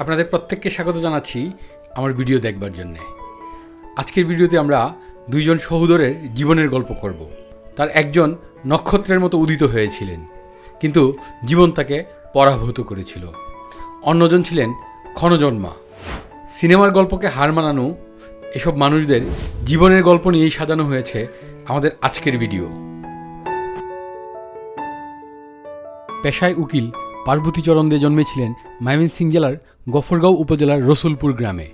আপনাদের প্রত্যেককে স্বাগত জানাচ্ছি আমার ভিডিও দেখবার জন্যে। আজকের ভিডিওতে আমরা দুইজন সহোদরের জীবনের গল্প করব। তার একজন নক্ষত্রের মতো উদিত হয়েছিলেন, কিন্তু জীবন তাকে পরাভূত করেছিল। অন্যজন ছিলেন ক্ষণজন্মা। সিনেমার গল্পকে হার মানানো এসব মানুষদের জীবনের গল্প নিয়েই সাজানো হয়েছে আমাদের আজকের ভিডিও। পেশায় উকিল পার্বতীচরণ দে জন্মেছিলেন ময়মনসিংহ জেলার গফরগাঁও উপজেলার রসুলপুর গ্রামে।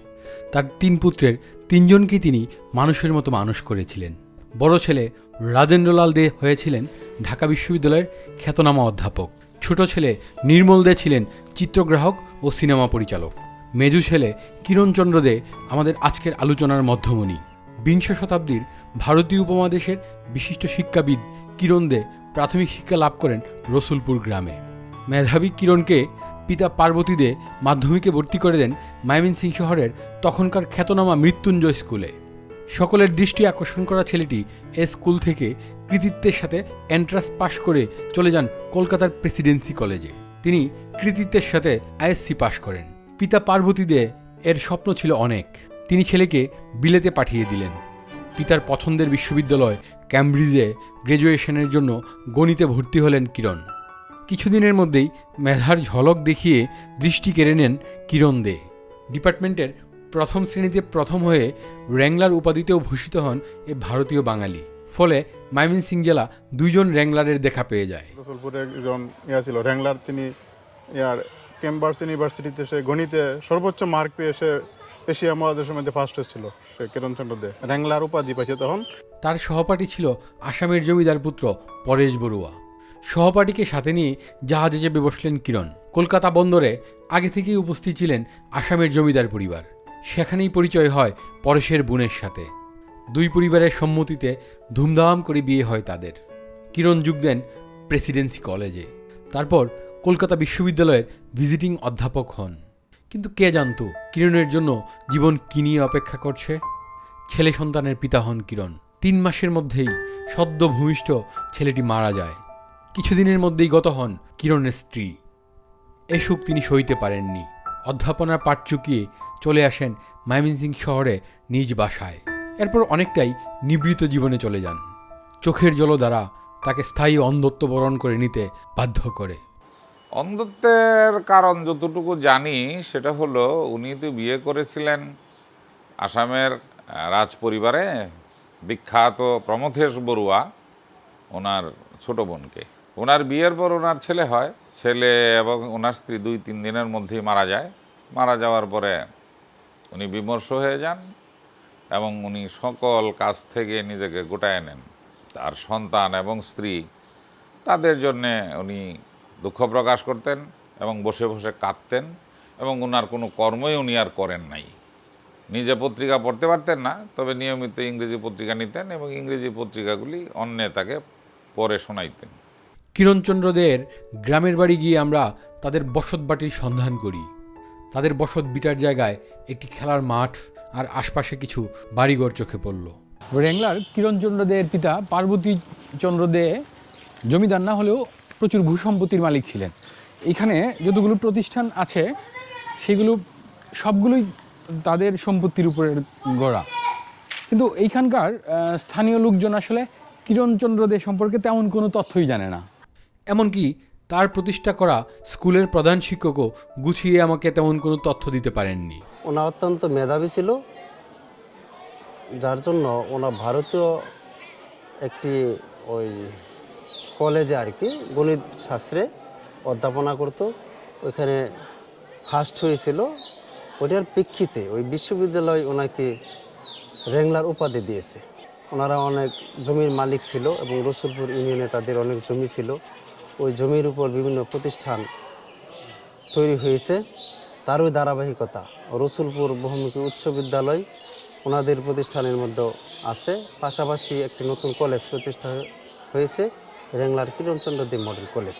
তার তিন পুত্রের তিনজনকেই তিনি মানুষের মতো মানুষ করেছিলেন। বড় ছেলে রাজেন্দ্রলাল দে হয়েছিলেন ঢাকা বিশ্ববিদ্যালয়ের খ্যাতনামা অধ্যাপক। ছোট ছেলে নির্মল দে ছিলেন চিত্রগ্রাহক ও সিনেমা পরিচালক। মেজু ছেলে কিরণচন্দ্র দে আমাদের আজকের আলোচনার মধ্যমণি। বিংশ শতাব্দীর ভারতীয় উপমহাদেশের বিশিষ্ট শিক্ষাবিদ কিরণ দে প্রাথমিক শিক্ষা লাভ করেন রসুলপুর গ্রামে। মেধাবী কিরণকে পিতা পার্বতী দে মাধ্যমিকে ভর্তি করে দেন ময়মনসিং শহরের তখনকার খ্যাতনামা মৃত্যুঞ্জয় স্কুলে। সকলের দৃষ্টি আকর্ষণ করা ছেলেটি এ স্কুল থেকে কৃতিত্বের সাথে এন্ট্রান্স পাশ করে চলে যান কলকাতার প্রেসিডেন্সি কলেজে। তিনি কৃতিত্বের সাথে আইএসসি পাশ করেন। পিতা পার্বতী দে এর স্বপ্ন ছিল অনেক। তিনি ছেলেকে বিলেতে পাঠিয়ে দিলেন। পিতার পছন্দের বিশ্ববিদ্যালয় ক্যামব্রিজে গ্র্যাজুয়েশনের জন্য গণিতে ভর্তি হলেন কিরণ। কিছুদিনের মধ্যেই মেধার ঝলক দেখিয়ে দৃষ্টি কেড়ে নেন কিরণ দে। ডিপার্টমেন্টের প্রথম শ্রেণীতে প্রথম হয়ে র্যাংলার উপাধিতেও ভূষিত হন এ ভারতীয় বাঙালি। ফলে ময়মনসিং জেলা দুইজন র্যাংলারের দেখা পেয়ে যায়। রসুলপুরে একজন ইয়া ছিল র্যাংলার তিনি ইয়ার ক্যাম্বার্স ইউনিভার্সিটিতে সে গণিতে সর্বোচ্চ মার্ক পেয়ে সে এশিয়া মহাদেশের মধ্যে ফার্স্ট ছিল সে কিরণচন্দ্র দে। র্যাংলার উপাধি পাইছে তখন। তার সহপাঠী ছিল আসামের জমিদার পুত্র পরেশ বড়ুয়া। সহপাঠীকে সাথে নিয়ে জাহাজে চেপে বসলেন কিরণ। কলকাতা বন্দরে আগে থেকেই উপস্থিত ছিলেন আসামের জমিদার পরিবার। সেখানেই পরিচয় হয় পরেশের বোনের সাথে। দুই পরিবারের সম্মতিতে ধুমধাম করে বিয়ে হয় তাদের। কিরণ যোগ দেন প্রেসিডেন্সি কলেজে। তারপর কলকাতা বিশ্ববিদ্যালয়ের ভিজিটিং অধ্যাপক হন। কিন্তু কে জানতো কিরণের জন্য জীবন কি নিয়ে অপেক্ষা করছে? ছেলে সন্তানের পিতা হন কিরণ। তিন মাসের মধ্যেই সদ্য ভূমিষ্ঠ ছেলেটি মারা যায়। কিছুদিনের মধ্যেই গত হন কিরণের স্ত্রী। এ সুখ তিনি সইতে পারেননি। অধ্যাপনার পাঠ চুকিয়ে চলে আসেন ময়মনসিং শহরে নিজ বাসায়। এরপর অনেকটাই নিবৃত জীবনে চলে যান। চোখের জল দ্বারা তাকে স্থায়ী অন্ধত্ব বরণ করে নিতে বাধ্য করে। অন্ধত্বের কারণ যতটুকু জানি, সেটা হলো উনি তো বিয়ে করেছিলেন আসামের রাজ পরিবারে বিখ্যাত প্রমথেশ বড়ুয়া, ওনার ছোট বোনকে। ওনার বিয়ের পর ওনার ছেলে হয়, ছেলে এবং ওনার স্ত্রী দুই তিন দিনের মধ্যেই মারা যায়। মারা যাওয়ার পরে উনি বিমর্ষ হয়ে যান এবং উনি সকল কাজ থেকে নিজেকে গোটায় নেন। তার সন্তান এবং স্ত্রী, তাদের জন্যে উনি দুঃখ প্রকাশ করতেন এবং বসে বসে কাঁদতেন এবং ওনার কোনো কর্মই উনি আর করেন নাই। নিজে পত্রিকা পড়তে পারতেন না, তবে নিয়মিত ইংরেজি পত্রিকা নিতেন এবং ইংরেজি পত্রিকাগুলি অন্যে তাকে পড়ে শোনাইতেন। কিরণচন্দ্র দের গ্রামের বাড়ি গিয়ে আমরা তাদের বসতবাটির সন্ধান করি। তাদের বসত বিটার জায়গায় একটি খেলার মাঠ আর আশপাশে কিছু বাড়িঘর চোখে পড়ল। রেংলার কিরণচন্দ্র দেয়ের পিতা পার্বতী চন্দ্র দে জমিদার না হলেও প্রচুর ভূসম্পত্তির মালিক ছিলেন। এখানে যতগুলো প্রতিষ্ঠান আছে, সেগুলো সবগুলোই তাদের সম্পত্তির উপরে গড়া। কিন্তু এইখানকার স্থানীয় লোকজন আসলে কিরণচন্দ্র দে সম্পর্কে তেমন কোনো তথ্যই জানে না। এমনকি তার প্রতিষ্ঠা করা স্কুলের প্রধান শিক্ষকও গুছিয়ে আমাকে তেমন কোনো তথ্য দিতে পারেননি। ওনা অত্যন্ত মেধাবী ছিল, যার জন্য ওনা ভারতীয় একটি ওই কলেজে আর কি গণিত শাস্ত্রে অধ্যাপনা করত। ওইখানে ফার্স্ট হয়েছিল। ওটার প্রেক্ষিতে ওই বিশ্ববিদ্যালয় ওনাকে রেংলার উপাধি দিয়েছে। ওনারা অনেক জমির মালিক ছিল এবং রসুলপুর ইউনিয়নে তাদের অনেক জমি ছিল। ওই জমির উপর বিভিন্ন প্রতিষ্ঠান তৈরি হয়েছে। তারই ধারাবাহিকতা। রসুলপুর বহুমুখী উচ্চ বিদ্যালয় ওনাদের প্রতিষ্ঠানের মধ্যে আছে। পাশাপাশি একটি নতুন কলেজ প্রতিষ্ঠা হয়েছে, wrangler Kiranchandra De model college.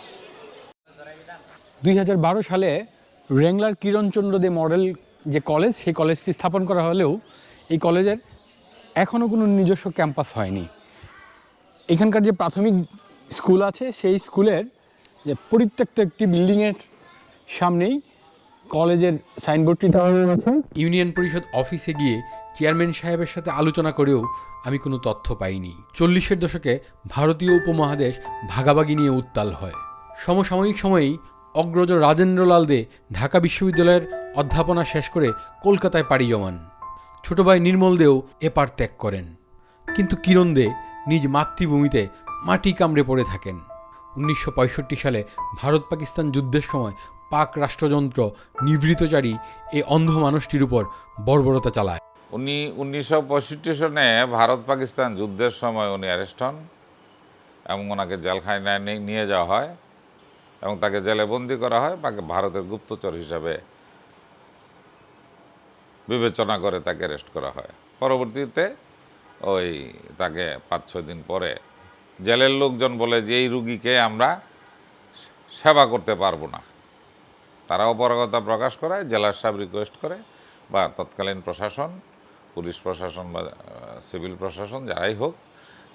দুই হাজার বারো সালে রেংলার কিরণচন্দ্র দে মডেল যে কলেজ, সেই কলেজটি স্থাপন করা হলেও এই কলেজের এখনও কোনো নিজস্ব ক্যাম্পাস হয়নি। এখানকার যে প্রাথমিক স্কুল আছে, সেই স্কুলের যে পরিত্যক্ত একটি বিল্ডিংয়ের সামনেই কলেজের সাইনবোর্ডটি আছে ইউনিয়ন পরিষদ অফিসে গিয়ে চেয়ারম্যান সাহেবের সাথে আলোচনা করেও আমি কোনো তথ্য পাইনি। চল্লিশের দশকে ভারতীয় উপমহাদেশ ভাগাভাগি নিয়ে উত্তাল হয়। সমসাময়িক সময়েই অগ্রজ রাজেন্দ্রলাল দে ঢাকা বিশ্ববিদ্যালয়ের অধ্যাপনা শেষ করে কলকাতায় পাড়ি জমান। ছোট ভাই নির্মল দেও এপার ত্যাগ করেন। কিন্তু কিরণ দে নিজ মাতৃভূমিতে মাটি কামড়ে পড়ে থাকেন। উনিশশো পঁয়ষট্টি সালে ভারত পাকিস্তান যুদ্ধের সময় পাক রাষ্ট্রযন্ত্র নিভৃতচারী এই অন্ধ মানুষটির উপর বর্বরতা চালায়। উনি উনিশশো পঁয়ষট্টি সনে ভারত পাকিস্তান যুদ্ধের সময় উনি অ্যারেস্ট হন এবং ওনাকে জেলখানায় নিয়ে- নিয়ে যাওয়া হয় এবং তাকে জেলে বন্দি করা হয়। তাকে ভারতের গুপ্তচর হিসাবে বিবেচনা করে তাকে অ্যারেস্ট করা হয়। পরবর্তীতে ওই তাকে পাঁচ ছয় দিন পরে জেলের লোকজন বলে যে এই রুগীকে আমরা সেবা করতে পারব না। তারা অপারগতা প্রকাশ করে, জেলার সাহেব রিকোয়েস্ট করে বা তৎকালীন প্রশাসন, পুলিশ প্রশাসন বা সিভিল প্রশাসন যারাই হোক,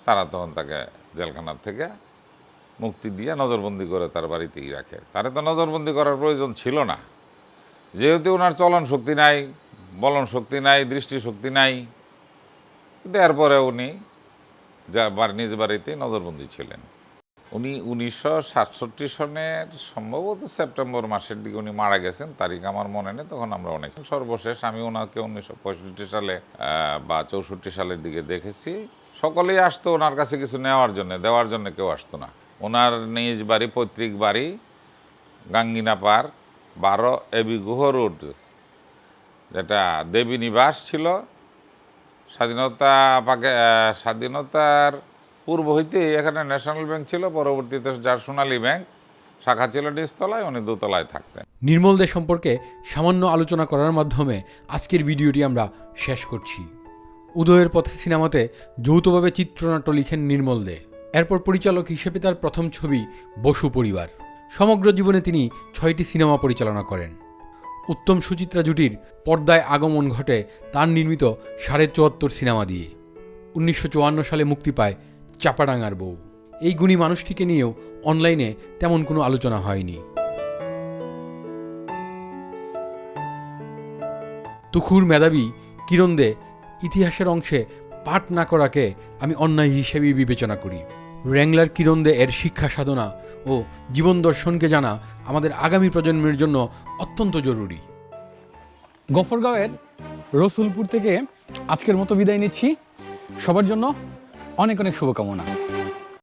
তারা তখন তাকে জেলখানার থেকে মুক্তি দিয়ে নজরবন্দি করে তার বাড়িতেই রাখে। তারে তো নজরবন্দি করার প্রয়োজন ছিল না। যেহেতু ওনার চলন শক্তি নাই, বলন শক্তি নাই, দৃষ্টি শক্তি নাই এরপরে উনি যা নিজ বাড়িতেই নজরবন্দি ছিলেন। উনি উনিশশো সাতষট্টি সনের সম্ভবত সেপ্টেম্বর মাসের দিকে উনি মারা গেছেন, তারিখ আমার মনে নেই, তখন আমরা অনেক সর্বশেষ। আমি ওনাকে উনিশশো পঁয়ষট্টি সালে বা চৌষট্টি সালের দিকে দেখেছি। সকলেই আসতো ওনার কাছে কিছু নেওয়ার জন্য, দেওয়ার জন্য কেউ আসতো না। ওনার নিজ বাড়ি, পৈতৃক বাড়ি, গাঙ্গিনা পার্ক বারো এবি গুহ রোড, যেটা দেবী নিবাস ছিল। স্বাধীনতা স্বাধীনতার পূর্ব হইতে এখানে ন্যাশনাল ব্যাংক ছিল, পরবর্তীতে যার সোনালী ব্যাংক শাখা ছিল নিচতলায়, উনি দোতলায় থাকতেন। নির্মল দে সম্পর্কে সামান্য আলোচনা করার মাধ্যমে আজকের ভিডিওটি আমরা শেষ করছি। উদয়ের পথে সিনেমাতে যৌথভাবে চিত্রনাট্য লিখেন নির্মল দে। এরপর পরিচালক হিসেবে তার প্রথম ছবি বসু পরিবার। সমগ্র জীবনে তিনি ছয়টি সিনেমা পরিচালনা করেন। উত্তম সুচিত্রা জুটির পর্দায় আগমন ঘটে তার নির্মিত সাড়ে চুয়াত্তর সিনেমা দিয়ে। উনিশশো চুয়ান্ন সালে মুক্তি পায় চাপাডাঙ্গার বউ। এই গুণী মানুষটিকে নিয়েও অনলাইনে তেমন কোনো আলোচনা হয়নি। তুখুর মেধাবী কিরণ দে ইতিহাসের অংশে পাঠ না করাকে আমি অন্যায় হিসেবেই বিবেচনা করি। র্যাংলার কিরণ দে এর শিক্ষা সাধনা ও জীবন দর্শনকে জানা আমাদের আগামী প্রজন্মের জন্য অত্যন্ত জরুরি। গফরগাঁওয়ের রসুলপুর থেকে আজকের মতো বিদায় নিচ্ছি। সবার জন্য অনেক অনেক শুভকামনা।